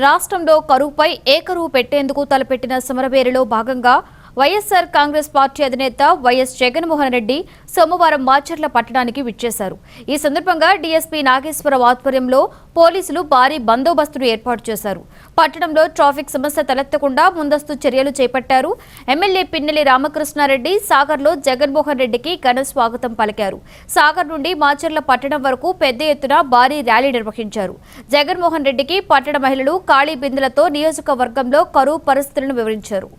రాష్ట్రంలో కరువుపై ఏకరువు పెట్టేందుకు తలపెట్టిన సమరవేరిలో భాగంగా వైఎస్సార్ కాంగ్రెస్ పార్టీ అధినేత వైఎస్ జగన్మోహన్ రెడ్డి సోమవారం మాచర్ల పట్టణానికి విచ్చేశారు. ఈ సందర్భంగా డీఎస్పీ నాగేశ్వరరావు ఆధ్వర్యంలో పోలీసులు భారీ బందోబస్తును ఏర్పాటు చేశారు. పట్టణంలో ట్రాఫిక్ సమస్య తలెత్తకుండా ముందస్తు చర్యలు చేపట్టారు. ఎమ్మెల్యే పిన్నెల్లి రామకృష్ణారెడ్డి సాగర్లో జగన్మోహన్ రెడ్డికి ఘన స్వాగతం పలికారు. సాగర్ నుండి మాచర్ల పట్టణం వరకు పెద్ద ఎత్తున భారీ ర్యాలీ నిర్వహించారు. జగన్మోహన్ రెడ్డికి పట్టణ మహిళలు ఖాళీ బిందెలతో నియోజకవర్గంలో కరువు పరిస్థితులను వివరించారు.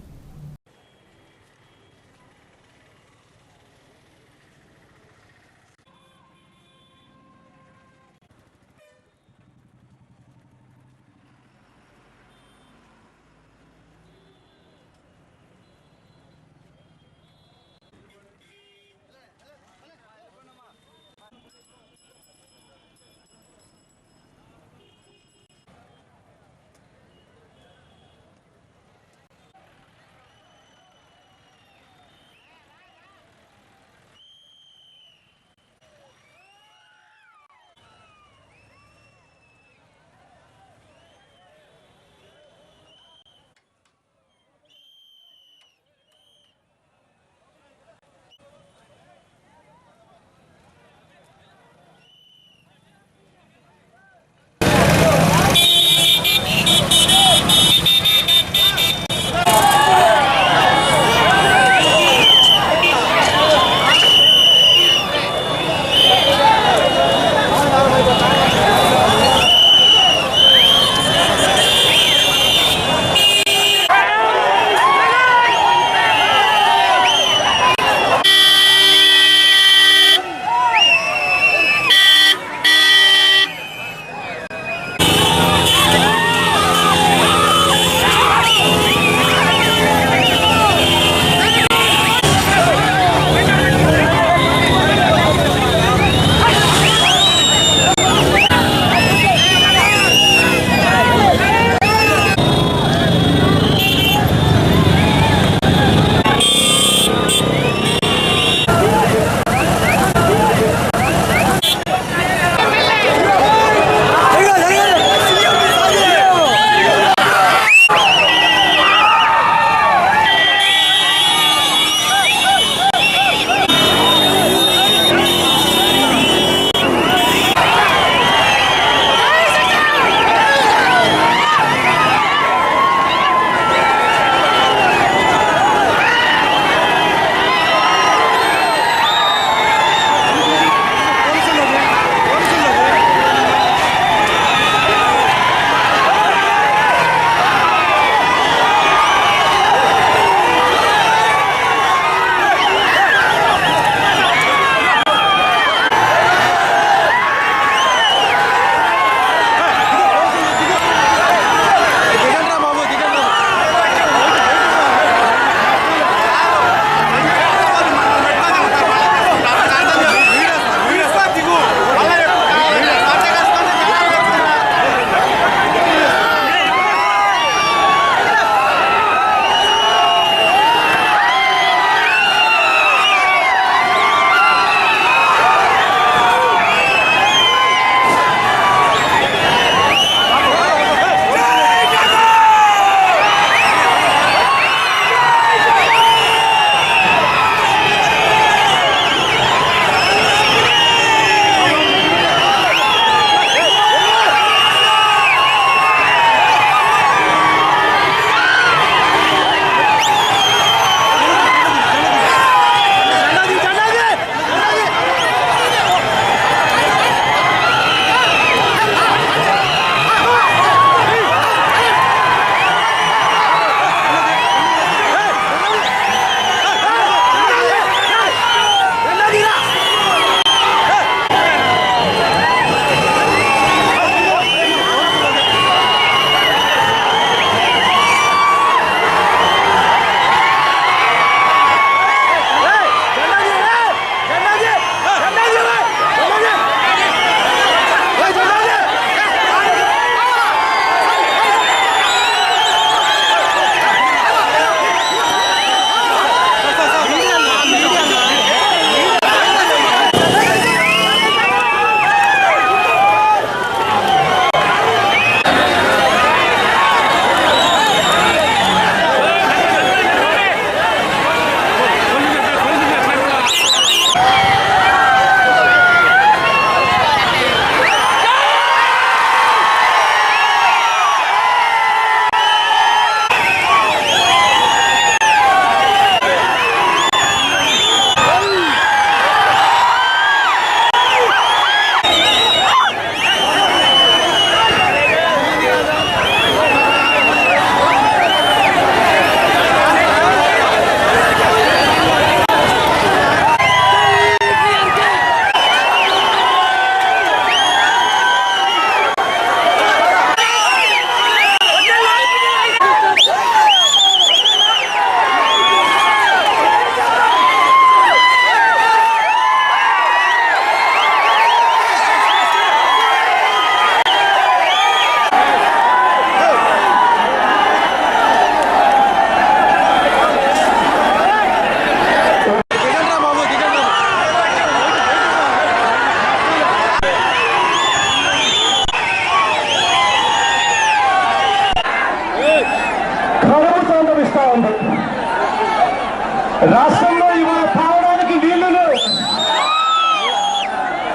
రాష్ట్రంలో ఇవాళ తాగడానికి నీళ్ళు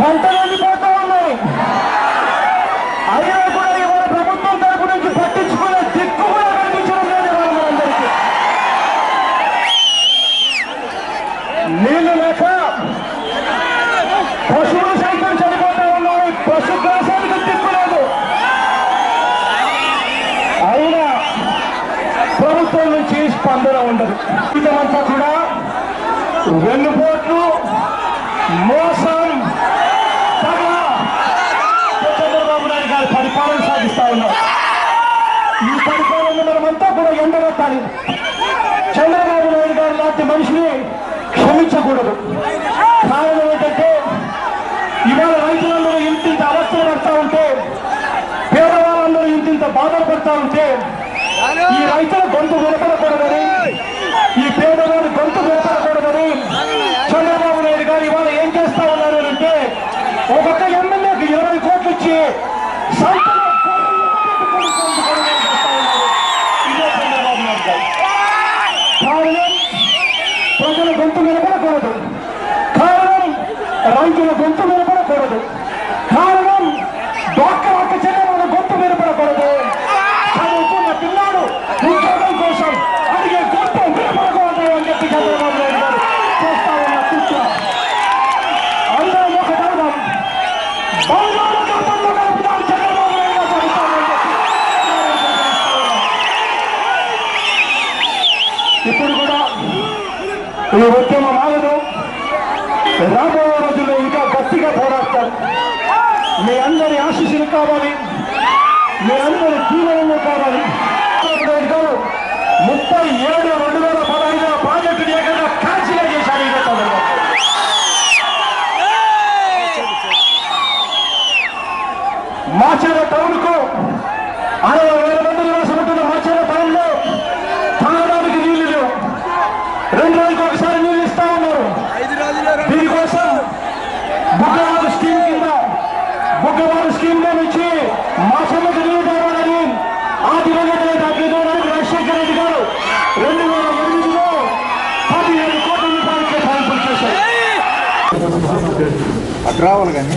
పంటలు ఎండిపోతూ ఉన్నాయి. అయినా కూడా ఇవాళ ప్రభుత్వం తరపు నుంచి పట్టించుకునే దిక్కు కూడా కనిపించడం లేదు ఇవాళ మనందరికీ. నీళ్ళు లేక పశువులు సైతం చనిపోతూ ఉన్నాయి పశు గ్రాసానికి దిక్కు లేదు. అయినా ప్రభుత్వం నుంచి స్పందన ఉండదు. ఇదంతా కూడా వెన్నుపోట్లు మోసం పగ చంద్రబాబు నాయుడు గారి పరిపాలన సాగిస్తా ఉన్నాం ఈ పరిపాలన మనమంతా కూడా ఎండగట్టాలి. చంద్రబాబు నాయుడు గారు లాంటి మనిషిని క్షమించకూడదు. కారణం ఏంటంటే ఇవాళ రైతులందరూ ఇంతింత అవస్థలు పడతా ఉంటే పేదవాళ్ళందరూ ఇంతింత బాధలు పడతా ఉంటే ఈ రైతుల గొంతు వినపడకూడదని ఈ పేదవాడి గొంతు వినపడకూడదని చంద్రబాబు నాయుడు గారు ఇవాళ ఏం చేస్తా ఉన్నారు అంటే ఒక్కొక్క ఎమ్మెల్యేకి ఇరవై కోట్లు ఇచ్చి సంతలో గొర్రెలు పెట్టుకొని గొంతు కొనుగోలు చేస్తా ఉన్నారు. ఇదే చంద్రబాబు నాయుడు గారు. కారణం ప్రజల గొంతు వినపడకూడదు కారణం రైతుల గొంతు వినపడకూడదు కారణం డాక్టర్ చెల్లెల గొంతు వినపడకూడదు చదువుతున్న పిల్లాడు ఉద్యోగం కోసం అడిగే గొంతు వినపడకూడదు అని చెప్పి చంద్రబాబు నాయుడు గారు చేస్తా ఉన్న కుట్ర అందరం ఒకటవుదాం బంగాళాఖాతంలో కలుపుదాం చంద్రబాబు నాయుడు గారు చెబుతామని చెప్పి ఇప్పుడు కూడా ఈ ఉద్యమం ఆగదు రాబోయే రోజుల్లో ఇంకా గట్టిగా పోరాడతారు మీ అందరి ఆశీస్సులు కావాలి. మీ అందరి దీవెనలు కావాలి. గారు ముప్పై ఏడు రెండు వేల పదహైదు ప్రాజెక్టు ఏకంగా క్యాన్సిల్ చేశారు ఈ గతంలో. మాచేర టౌన్కు అరవై వేల మంది రావాలి కానీ.